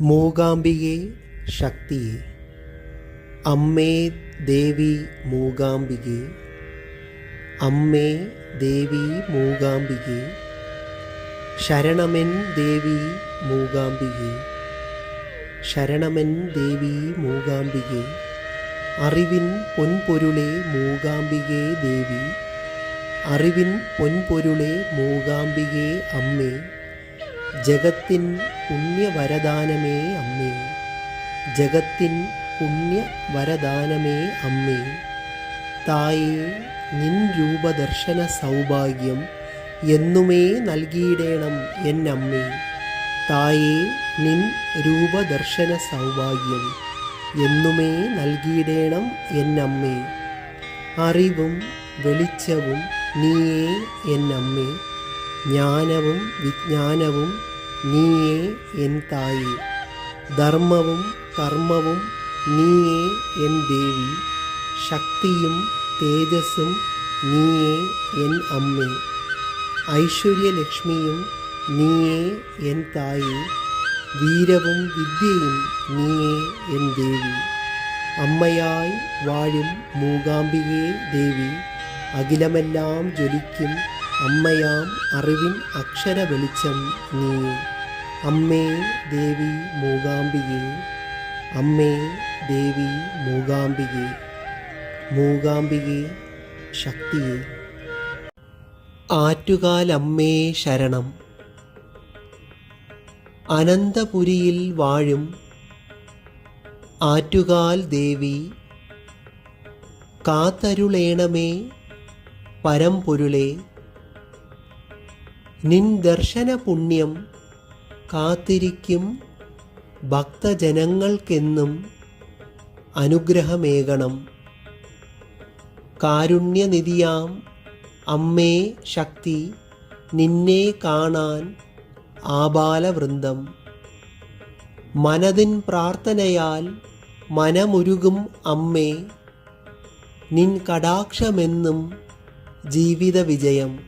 മൂകാംബികെ ശക്തിയെ. അമ്മേ ദേവി മൂകാംബികെ. അമ്മേ ദേവി മൂകാംബികെ. ശരണമെൻ ദേവി മൂകാംബികെ. ശരണമെൻ ദേവി മൂകാംബികെ. അറിവിൻ പൊൻപൊരുളെ മൂകാംബികെ ദേവി. അറിവിൻ പൊൻപൊരുളെ മൂകാംബികെ അമ്മേ. ജഗത്തിൻ പുണ്യവരദാനമേ അമ്മേ. ജഗത്തിൻ പുണ്യവരദാനമേ അമ്മേ. തായേ നിൻ രൂപദർശന സൗഭാഗ്യം എന്നുമേ നൽകിയിടേണം എന്നമ്മേ. തായേ നിൻ രൂപദർശന സൗഭാഗ്യം എന്നുമേ നൽകിയിടേണം എന്നമ്മേ. അറിവും വെളിച്ചവും നീയേ എന്നമ്മേ. ജ്ഞാനവും വിജ്ഞാനവും നീയേ എൻ തായേ. ധർമ്മവും കർമ്മവും നീയേ എൻ ദേവി. ശക്തിയും തേജസ്സും നീയേ എൻ അമ്മേ. ഐശ്വര്യലക്ഷ്മിയും നീയേ എൻ തായേ. വീരവും വിദ്യയും നീയേ എൻ ദേവി. അമ്മയായി വാഴും മൂകാംബികേ ദേവി. അഖിലമെല്ലാം ജ്വലിക്കും അമ്മയാം അറിവിൻ അക്ഷര വെളിച്ചം നീ. അമ്മേ ദേവി മൂകാംബികെ. അമ്മേ ദേവി മൂകാംബികെ. മൂകാംബികെ ശക്തിയെ. ആറ്റുകാലമ്മേ ശരണം. അനന്തപുരിയിൽ വാഴും ആറ്റുകാൽ ദേവി. കാത്തരുളേണമേ പരമ്പൊരുളേ നിൻ ദർശന പുണ്യം കാത്തിരിക്കും ഭക്തജനങ്ങൾക്കെന്നും അനുഗ്രഹമേകണം. കാരുണ്യനിധിയാം അമ്മേ ശക്തി നിന്നെ കാണാൻ ആബാലവൃന്ദം. മനതിൻ പ്രാർത്ഥനയാൽ മനമുരുകും അമ്മേ നിൻ കടാക്ഷമെന്നും ജീവിത വിജയം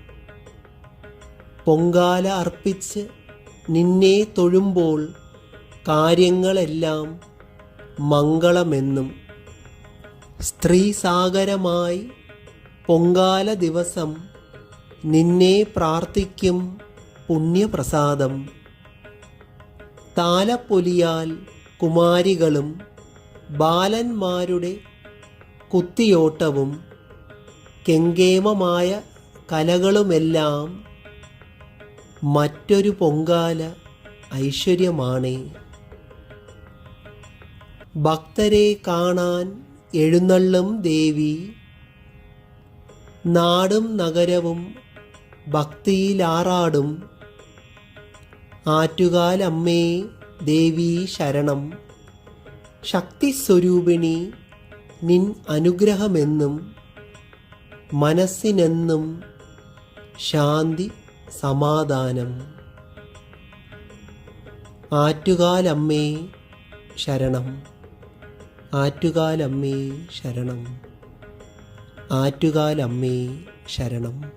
പൊങ്കാല അർപ്പിച്ച് നിന്നെ തൊഴുമ്പോൾ കാര്യങ്ങളെല്ലാം മംഗളമെന്നും സ്ത്രീസാഗരമായി പൊങ്കാല ദിവസം നിന്നെ പ്രാർത്ഥിക്കും പുണ്യപ്രസാദം. താലപ്പൊലിയാൽ കുമാരികളും ബാലന്മാരുടെ കുത്തിയോട്ടവും കെങ്കേമമായ കലകളുമെല്ലാം മറ്റൊരു പൊങ്കാല ഐശ്വര്യമാണ്. ഭക്തരെ കാണാൻ എഴുന്നള്ളും ദേവി. നാടും നഗരവും ഭക്തിയിലാറാടും. ആറ്റുകാലമ്മേ ദേവി ശരണം. ശക്തിസ്വരൂപിണി നിൻ അനുഗ്രഹമെന്നും മനസ്സിനെന്നും ശാന്തി സമാധാനം. ആറ്റുകാലമ്മേ ശരണം. ആറ്റുകാലമ്മേ ശരണം. ആറ്റുകാലമ്മേ ശരണം.